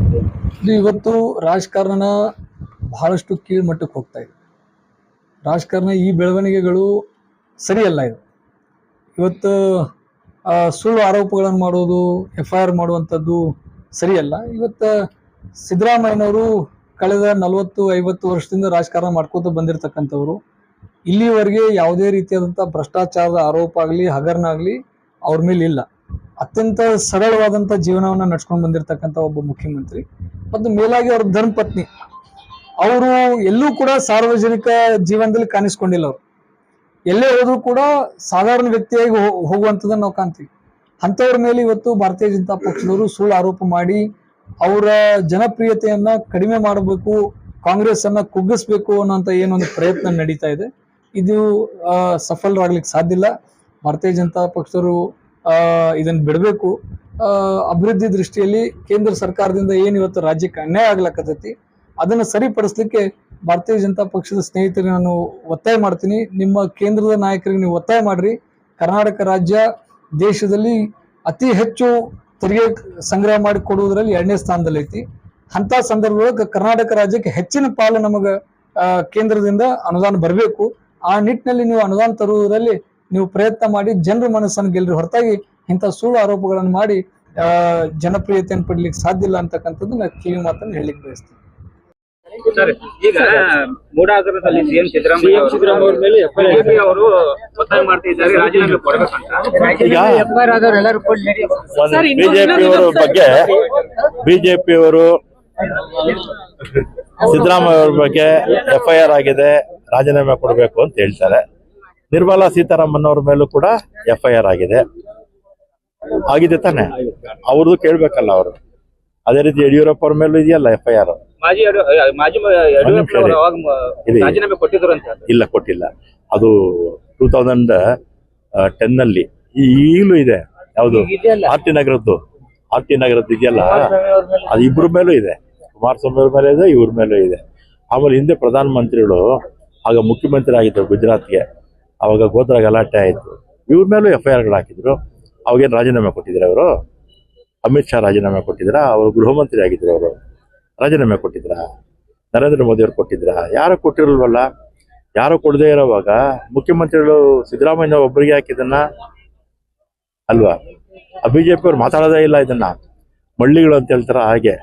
ಇದು ಇವತ್ತು ರಾಜಕಾರಣ ಬಹಳಷ್ಟು ಕೀಳ್ಮಟ್ಟಕ್ಕೆ ಹೋಗ್ತಾ ಇದೆ. ರಾಜಕಾರಣ ಈ ಬೆಳವಣಿಗೆಗಳು ಸರಿಯಲ್ಲ ಇದು. ಇವತ್ತು ಸುಳ್ಳು ಆರೋಪಗಳನ್ನು ಮಾಡೋದು ಎಫ್ ಐ ಆರ್ ಮಾಡುವಂಥದ್ದು ಸರಿಯಲ್ಲ. ಇವತ್ತು ಸಿದ್ದರಾಮಯ್ಯನವರು ಕಳೆದ ನಲವತ್ತು, ಐವತ್ತು ವರ್ಷದಿಂದ ರಾಜಕಾರಣ ಮಾಡ್ಕೋತ ಬಂದಿರತಕ್ಕಂಥವ್ರು. ಇಲ್ಲಿವರೆಗೆ ಯಾವುದೇ ರೀತಿಯಾದಂಥ ಭ್ರಷ್ಟಾಚಾರದ ಆರೋಪ ಆಗಲಿ, ಹಗರಣ ಆಗಲಿ ಅವ್ರ ಮೇಲೆ ಇಲ್ಲ ಅತ್ಯಂತ ಸರಳವಾದಂಥ ಜೀವನವನ್ನು ನಡ್ಸ್ಕೊಂಡು ಬಂದಿರತಕ್ಕಂಥ ಒಬ್ಬ ಮುಖ್ಯಮಂತ್ರಿ ಮತ್ತು ಮೇಲಾಗಿ ಅವ್ರ ಧರ್ಮಪತ್ನಿ. ಅವರು ಎಲ್ಲೂ ಕೂಡ ಸಾರ್ವಜನಿಕ ಜೀವನದಲ್ಲಿ ಕಾಣಿಸ್ಕೊಂಡಿಲ್ಲ ಅವರು. ಎಲ್ಲೇ ಹೋದ್ರೂ ಕೂಡ ಸಾಧಾರಣ ವ್ಯಕ್ತಿಯಾಗಿ ಹೋಗುವಂಥದ್ದನ್ನ ನಾವು ಕಾಣ್ತೀವಿ. ಅಂಥವ್ರ ಮೇಲೆ ಇವತ್ತು ಭಾರತೀಯ ಜನತಾ ಪಕ್ಷದವರು ಸುಳ್ಳು ಆರೋಪ ಮಾಡಿ ಅವರ ಜನಪ್ರಿಯತೆಯನ್ನ ಕಡಿಮೆ ಮಾಡಬೇಕು ಕಾಂಗ್ರೆಸ್ ಅನ್ನ ಕುಗ್ಗಿಸ್ಬೇಕು ಅನ್ನೋಂಥ ಏನೊಂದು ಪ್ರಯತ್ನ ನಡೀತಾ ಇದೆ. ಇದು ಸಫಲರಾಗ್ಲಿಕ್ಕೆ ಸಾಧ್ಯ ಇಲ್ಲ. ಭಾರತೀಯ ಜನತಾ ಪಕ್ಷದವರು ಇದನ್ನ ಬಿಡಬೇಕು. ಅಭಿವೃದ್ಧಿ ದೃಷ್ಟಿಯಲ್ಲಿ ಕೇಂದ್ರ ಸರ್ಕಾರದಿಂದ ಏನು ಇವತ್ತು ರಾಜ್ಯಕ್ಕೆ ಅನ್ಯಾಯ ಆಗ್ಲಕ್ಕತ್ತೈತಿ ಅದನ್ನು ಸರಿಪಡಿಸ್ಲಿಕ್ಕೆ ಭಾರತೀಯ ಜನತಾ ಪಕ್ಷದ ಸ್ನೇಹಿತರಿಗೆ ನಾನು ಒತ್ತಾಯ ಮಾಡ್ತೀನಿ. ನಿಮ್ಮ ಕೇಂದ್ರದ ನಾಯಕರಿಗೆ ನೀವು ಒತ್ತಾಯ ಮಾಡ್ರಿ. ಕರ್ನಾಟಕ ರಾಜ್ಯ ದೇಶದಲ್ಲಿ ಅತಿ ಹೆಚ್ಚು ತೆರಿಗೆ ಸಂಗ್ರಹ ಮಾಡಿ ಕೊಡುವುದರಲ್ಲಿ ಎರಡನೇ ಸ್ಥಾನದಲ್ಲಿ ಐತಿ. ಅಂತ ಸಂದರ್ಭದೊಳಗೆ ಕರ್ನಾಟಕ ರಾಜ್ಯಕ್ಕೆ ಹೆಚ್ಚಿನ ಪಾಲು ನಮಗೆ ಕೇಂದ್ರದಿಂದ ಅನುದಾನ ಬರಬೇಕು. ಆ ನಿಟ್ಟಿನಲ್ಲಿ ನೀವು ಅನುದಾನ ತರುವುದರಲ್ಲಿ ನೀವು ಪ್ರಯತ್ನ ಮಾಡಿ ಜನರ ಮನಸ್ಸನ್ನು ಗೆಲ್ಲರಿ ಹೊರತಾಗಿ ಇಂಥ ಸುಳ್ಳು ಆರೋಪಗಳನ್ನು ಮಾಡಿ ಜನಪ್ರಿಯತೆಯನ್ನು ಪಡ್ಲಿಕ್ಕೆ ಸಾಧ್ಯ ಇಲ್ಲ ಅಂತಕ್ಕಂಥದ್ದು ನಾನು ಕಿವಿ ಮಾತನ್ನು ಹೇಳಲಿಕ್ಕೆ ಬಯಸ್ತೀನಿ. ಸರ್. ಈಗ ಮೂಡಾಗರದಲ್ಲಿ ಸಿಎಂ ಸಿದ್ದರಾಮಯ್ಯ ಸಿದ್ದರಾಮಯ್ಯ ಅವ್ರ ಮೇಲೆ ಬಿಜೆಪಿ ಅವರು ಒತ್ತಾಯ ಮಾಡ್ತಾ ಇದ್ದಾರೆ ರಾಜೀನಾಮೆ ಕೊಡಬೇಕಂತ. ಬಿಜೆಪಿಯವರ ಬಗ್ಗೆ ಬಿಜೆಪಿಯವರು ಸಿದ್ದರಾಮಯ್ಯ ಅವ್ರ ಬಗ್ಗೆ ಎಫ್ ಐ ಆರ್ ಆಗಿದೆ ರಾಜೀನಾಮೆ ಕೊಡಬೇಕು ಅಂತ ಹೇಳ್ತಾರೆ. ನಿರ್ಮಲಾ ಸೀತಾರಾಮನ್ ಅವ್ರ ಮೇಲೂ ಕೂಡ ಎಫ್ ಐ ಆರ್ ಆಗಿದೆ. ಆಗಿದೆ ತಾನೆ? ಅವ್ರದ್ದು ಕೇಳ್ಬೇಕಲ್ಲ ಅವರು. ಅದೇ ರೀತಿ ಯಡಿಯೂರಪ್ಪ ಅವ್ರ ಮೇಲೂ ಇದೆಯಲ್ಲ ಎಫ್ ಐ ಆರ್ ಇಲ್ಲ ಕೊಟ್ಟಿಲ್ಲ. ಅದು ಟೂ ತೌಸಂಡ್ ಟೆನ್ ಅಲ್ಲಿ ಈಗಲೂ ಇದೆ. ಯಾವುದು? ಆರ್ ಟಿ ನಗರದ್ದು. ಆರ್ ಟಿ ನಗರದ್ದು ಇದೆಯಲ್ಲ? ಅದು ಇಬ್ರ ಮೇಲೂ ಇದೆ. ಕುಮಾರಸ್ವಾಮಿ ಅವ್ರ ಮೇಲೆ ಇದೆ ಇವ್ರ ಮೇಲೂ ಇದೆ. ಆಮೇಲೆ ಹಿಂದೆ ಪ್ರಧಾನಮಂತ್ರಿಗಳು ಆಗ ಮುಖ್ಯಮಂತ್ರಿ ಆಗಿದ್ದರು ಗುಜರಾತ್ಗೆ ಅವಾಗ ಗೋತ್ರ ಗಲಾಟೆ ಆಯಿತು. ಇವ್ರ ಮೇಲೂ ಎಫ್ ಐ ಆರ್ಗಳು ಹಾಕಿದ್ರು. ಅವಾಗೇನು ರಾಜೀನಾಮೆ ಕೊಟ್ಟಿದ್ರು ಅವರು ಅಮಿತ್ ಶಾ ರಾಜೀನಾಮೆ ಕೊಟ್ಟಿದ್ರ? ಅವರು ಗೃಹ ಮಂತ್ರಿ ಆಗಿದ್ರು ಅವರು ರಾಜೀನಾಮೆ ಕೊಟ್ಟಿದ್ರ? ನರೇಂದ್ರ ಮೋದಿ ಅವರು ಕೊಟ್ಟಿದ್ರ? ಯಾರು ಕೊಟ್ಟಿರಲ್ವಲ್ಲ? ಯಾರು ಕೊಡದೇ ಇರೋವಾಗ ಮುಖ್ಯಮಂತ್ರಿಗಳು ಸಿದ್ದರಾಮಯ್ಯ ಒಬ್ಬರಿಗೆ ಹಾಕಿದನ್ನ ಅಲ್ವಾ? ಬಿ ಅವ್ರು ಮಾತಾಡೋದೇ ಇಲ್ಲ ಇದನ್ನ. ಮಳ್ಳಿಗಳು ಅಂತ ಹೇಳ್ತಾರ ಹಾಗೆ.